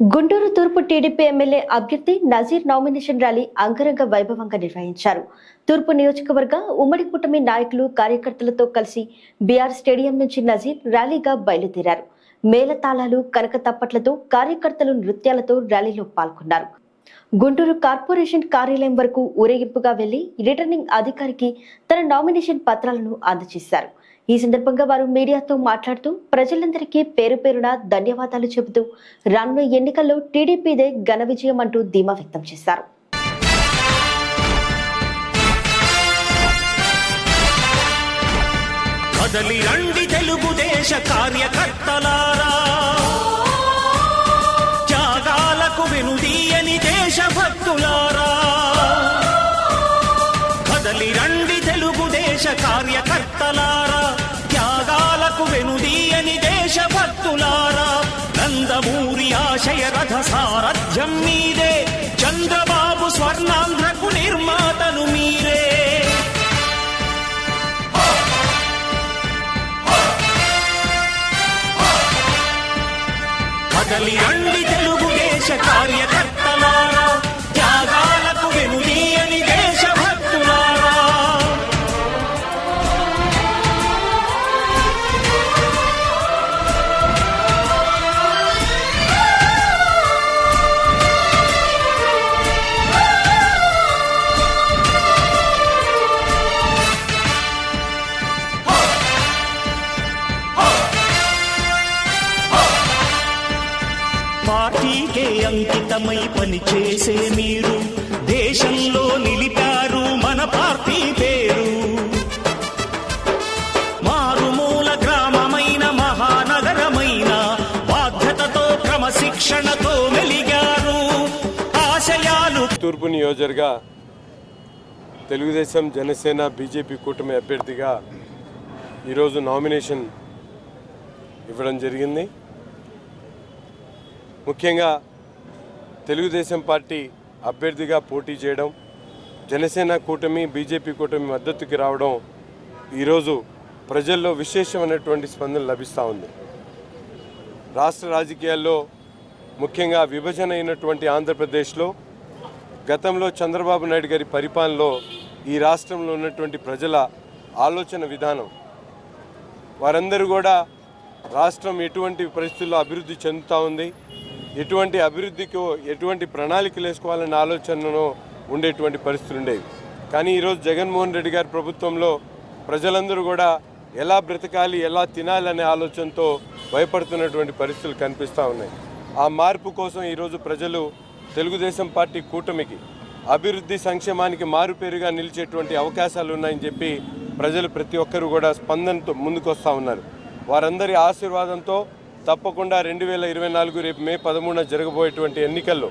గుంటూరు తూర్పు TDP MLA అభ్యర్థి Nazir nomination rally అంగరంగ వైభవంగా నిర్వహించారు. తూర్పు నియోజకవర్గ ఉమ్మడి కూటమి నాయకులు కార్యకర్తలతో కలిసి బీఆర్ స్టేడియం నుంచి నజీర్ ర్యాలీగా బయలుదేరారు. మేళతాళాలు కనక తప్పట్లతో కార్యకర్తలు నృత్యాలతో ర్యాలీలో పాల్గొన్నారు. గుంటూరు కార్పొరేషన్ కార్యాలయం వరకు ఊరేగింపుగా వెళ్ళి రిటర్నింగ్ అధికారికి తన నామినేషన్ పత్రాలను అందజేశారు. ఈ సందర్భంగా వారు మీడియాతో మాట్లాడుతూ ప్రజలందరికీ పేరు పేరున ధన్యవాదాలు చెబుతూ రానున్న ఎన్నికల్లో టీడీపీదే ఘన విజయం అంటూ ధీమా వ్యక్తం చేశారు. కదలి రండి తెలుగుదేశ కార్యకర్తలారా త్యాగాలకు వెనుదీయని దేశభక్తులారా కదలి రండి తెలుగుదేశ కార్యకర్తలారా. ఆశయ రథ సారథ్యం మీదే. చంద్రబాబు స్వర్ణాంధ్రకు పార్టీకే అంకితమై పనిచేసే మీరు దేశంలో నిలిపారు మన పార్టీ పేరు. మారుమూల గ్రామమైన మహానగరమైన బాధ్యతతో క్రమశిక్షణతో మెలిగారు ఆశయాలు. తూర్పు నియోజకవర్గ తెలుగుదేశం జనసేన బీజేపీ కూటమి అభ్యర్థిగా ఈరోజు నామినేషన్ ఇవ్వడం జరిగింది. ముఖ్యంగా తెలుగుదేశం పార్టీ అభ్యర్థిగా పోటీ చేయడం జనసేన కూటమి బీజేపీ కూటమి మద్దతుకి రావడం ఈరోజు ప్రజల్లో విశేషమైనటువంటి స్పందన లభిస్తూ ఉంది. రాష్ట్ర రాజకీయాల్లో ముఖ్యంగా విభజన అయినటువంటి ఆంధ్రప్రదేశ్లో గతంలో చంద్రబాబు నాయుడు గారి పరిపాలనలో ఈ రాష్ట్రంలో ఉన్నటువంటి ప్రజల ఆలోచన విధానం వారందరూ కూడా రాష్ట్రం ఎటువంటి పరిస్థితుల్లో అభివృద్ధి చెందుతూ ఉంది ఎటువంటి అభివృద్ధికి ఎటువంటి ప్రణాళికలు వేసుకోవాలనే ఆలోచనను ఉండేటువంటి పరిస్థితులు ఉండేవి. కానీ ఈరోజు జగన్మోహన్ రెడ్డి గారి ప్రభుత్వంలో ప్రజలందరూ కూడా ఎలా బ్రతకాలి ఎలా తినాలి అనే ఆలోచనతో భయపడుతున్నటువంటి పరిస్థితులు కనిపిస్తూ ఉన్నాయి. ఆ మార్పు కోసం ఈరోజు ప్రజలు తెలుగుదేశం పార్టీ కూటమికి అభివృద్ధి సంక్షేమానికి మారుపేరుగా నిలిచేటువంటి అవకాశాలు ఉన్నాయని చెప్పి ప్రజలు ప్రతి ఒక్కరూ కూడా స్పందనతో ముందుకొస్తూ ఉన్నారు. వారందరి ఆశీర్వాదంతో తప్పకుండా రెండు వేల ఇరవై నాలుగు రేపు మే పదమూడున జరగబోయేటువంటి ఎన్నికల్లో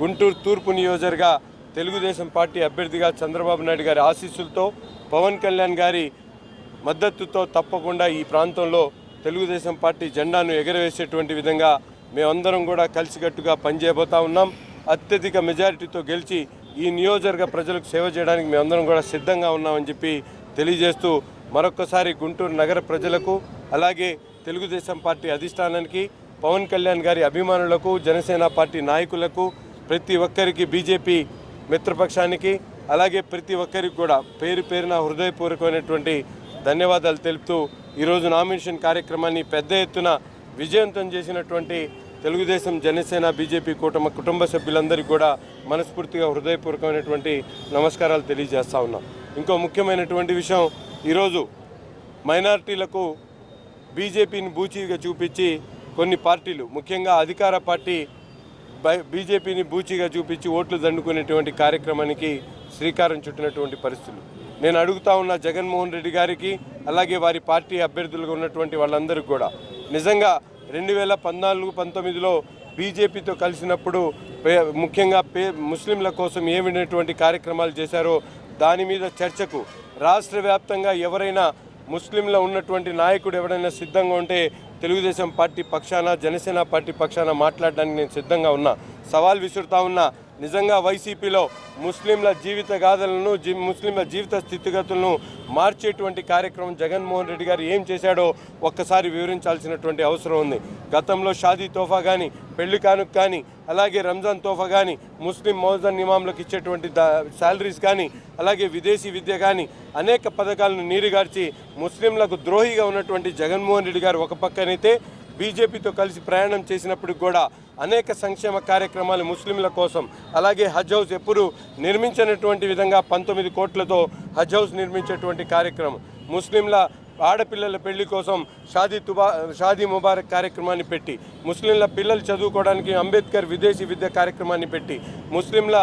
గుంటూరు తూర్పు నియోజకవర్గ తెలుగుదేశం పార్టీ అభ్యర్థిగా చంద్రబాబు నాయుడు గారి ఆశీస్సులతో పవన్ కళ్యాణ్ గారి మద్దతుతో తప్పకుండా ఈ ప్రాంతంలో తెలుగుదేశం పార్టీ జెండాను ఎగరవేసేటువంటి విధంగా మేమందరం కూడా కలిసికట్టుగా పనిచేయబోతా ఉన్నాం. అత్యధిక మెజారిటీతో గెలిచి ఈ నియోజకవర్గ ప్రజలకు సేవ చేయడానికి మేమందరం కూడా సిద్ధంగా ఉన్నామని చెప్పి తెలియజేస్తూ మరొక్కసారి గుంటూరు నగర ప్రజలకు అలాగే తెలుగుదేశం పార్టీ అధిష్టానానికి పవన్ కళ్యాణ్ గారి అభిమానులకు జనసేన పార్టీ నాయకులకు ప్రతి ఒక్కరికి బీజేపీ మిత్రపక్షానికి అలాగే ప్రతి ఒక్కరికి కూడా పేరు పేరున హృదయపూర్వకమైనటువంటి ధన్యవాదాలు తెలుపుతూ ఈరోజు నామినేషన్ కార్యక్రమాన్ని పెద్ద ఎత్తున విజయవంతం చేసినటువంటి తెలుగుదేశం జనసేన బీజేపీ కూటమి కుటుంబ సభ్యులందరికీ కూడా మనస్ఫూర్తిగా హృదయపూర్వకమైనటువంటి నమస్కారాలు తెలియజేస్తా ఉన్నాం. ఇంకో ముఖ్యమైనటువంటి విషయం ఈరోజు మైనార్టీలకు బీజేపీని బూచీగా చూపించి కొన్ని పార్టీలు ముఖ్యంగా అధికార పార్టీ బై- బీజేపీని బూచిగా చూపించి ఓట్లు దండుకునేటువంటి కార్యక్రమానికి శ్రీకారం చుట్టినటువంటి పరిస్థితులు. నేను అడుగుతా ఉన్న జగన్మోహన్ రెడ్డి గారికి అలాగే వారి పార్టీ అభ్యర్థులుగా ఉన్నటువంటి వాళ్ళందరికీ కూడా. నిజంగా రెండు వేల పద్నాలుగు పంతొమ్మిదిలో బీజేపీతో కలిసినప్పుడు పే- ముఖ్యంగా పే ముస్లింల కోసం ఏమినటువంటి కార్యక్రమాలు చేశారో దాని మీద చర్చకు రాష్ట్ర వ్యాప్తంగా ఎవరైనా ముస్లింలో ఉన్నటువంటి నాయకుడు ఎవరైనా సిద్ధంగా ఉంటే తెలుగుదేశం పార్టీ పక్షాన జనసేన పార్టీ పక్షాన మాట్లాడడానికి నేను సిద్ధంగా ఉన్నా. సవాల్ విసురుతా ఉన్నా. నిజంగా వైసీపీలో ముస్లింల జీవిత గాథలను జీ ముస్లింల జీవిత స్థితిగతులను మార్చేటువంటి కార్యక్రమం జగన్మోహన్ రెడ్డి గారు ఏం చేశాడో ఒక్కసారి వివరించాల్సినటువంటి అవసరం ఉంది. గతంలో షాదీ తోఫా కానీ పెళ్ళి కానుక కానీ అలాగే రంజాన్ తోఫా కానీ ముస్లిం మౌజన్ ఇమాంలకు ఇచ్చేటువంటి శాలరీస్ కానీ అలాగే విదేశీ విద్య కానీ అనేక పథకాలను నీరుగార్చి ముస్లింలకు ద్రోహిగా ఉన్నటువంటి జగన్మోహన్ రెడ్డి గారు ఒక పక్కనైతే బీజేపీతో కలిసి ప్రయాణం చేసినప్పటికి కూడా అనేక సంక్షేమ కార్యక్రమాలు ముస్లింల కోసం అలాగే హజ్ హౌస్ ఎప్పుడు నిర్మించినటువంటి విధంగా పంతొమ్మిది కోట్లతో హజ్ హౌస్ నిర్మించేటువంటి కార్యక్రమం. ముస్లింల ఆడపిల్లల పెళ్ళి కోసం షాదీ తుబా షాదీ ముబారక్ కార్యక్రమాన్ని పెట్టి ముస్లింల పిల్లలు చదువుకోవడానికి అంబేద్కర్ విదేశీ విద్య కార్యక్రమాన్ని పెట్టి ముస్లింల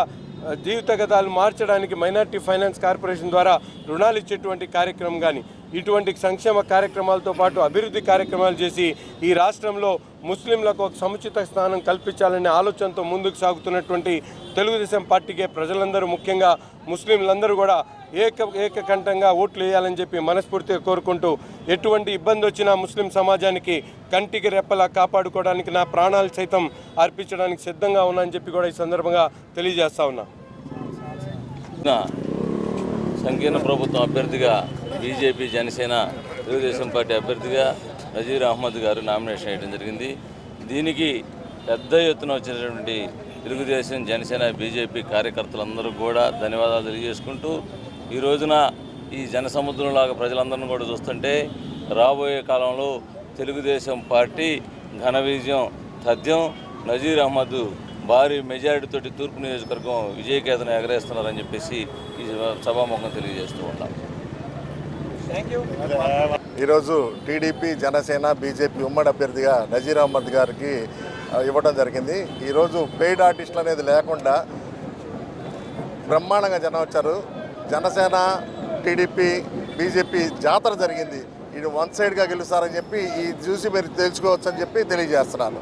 జీవితగతాలు జీవిత గతాలు మార్చడానికి మైనార్టీ ఫైనాన్స్ కార్పొరేషన్ ద్వారా రుణాలు ఇచ్చేటువంటి కార్యక్రమం కానీ ఇటువంటి సంక్షేమ కార్యక్రమాలతో పాటు అభివృద్ధి కార్యక్రమాలు చేసి ఈ రాష్ట్రంలో ముస్లింలకు ఒక సముచిత స్థానం కల్పించాలనే ఆలోచనతో ముందుకు సాగుతున్నటువంటి తెలుగుదేశం పార్టీకే ప్రజలందరూ ముఖ్యంగా ముస్లింలందరూ కూడా ఏక ఏకకంఠంగా ఓట్లు వేయాలని చెప్పి మనస్ఫూర్తిగా కోరుకుంటూ ఎటువంటి ఇబ్బంది వచ్చినా ముస్లిం సమాజానికి కంటికి రెప్పలా కాపాడుకోవడానికి నా ప్రాణాలు సైతం అర్పించడానికి సిద్ధంగా ఉన్నా అని చెప్పి కూడా ఈ సందర్భంగా తెలియజేస్తా ఉన్నా. సంకీర్ణ ప్రభుత్వం అభ్యర్థిగా బీజేపీ జనసేన తెలుగుదేశం పార్టీ అభ్యర్థిగా నజీర్ అహ్మద్ గారు నామినేషన్ వేయడం జరిగింది. దీనికి పెద్ద ఎత్తున వచ్చినటువంటి తెలుగుదేశం జనసేన బీజేపీ కార్యకర్తలందరూ కూడా ధన్యవాదాలు తెలియజేసుకుంటూ ఈ రోజున ఈ జనసముద్రంలాగా ప్రజలందరినీ కూడా చూస్తుంటే రాబోయే కాలంలో తెలుగుదేశం పార్టీ ఘన విజయం తథ్యం నజీర్ అహ్మద్ భారీ మెజారిటీతో తూర్పు నియోజకవర్గం విజయకేతన ఎగరేస్తున్నారని చెప్పేసి ఈ సభాముఖం తెలియజేస్తూ ఉన్నాం. ఈరోజు టీడీపీ జనసేన బీజేపీ ఉమ్మడి అభ్యర్థిగా నజీర్ అహ్మద్ గారికి ఇవ్వడం జరిగింది. ఈరోజు పెయిడ్ ఆర్టిస్టులు అనేది లేకుండా బ్రహ్మాండంగా జనం వచ్చారు. జనసేన టీడీపీ బీజేపీ జాతర జరిగింది. ఇది వన్ సైడ్గా గెలుస్తారని చెప్పి ఈ చూసి మీరు తెలుసుకోవచ్చు అని చెప్పి తెలియజేస్తున్నాను.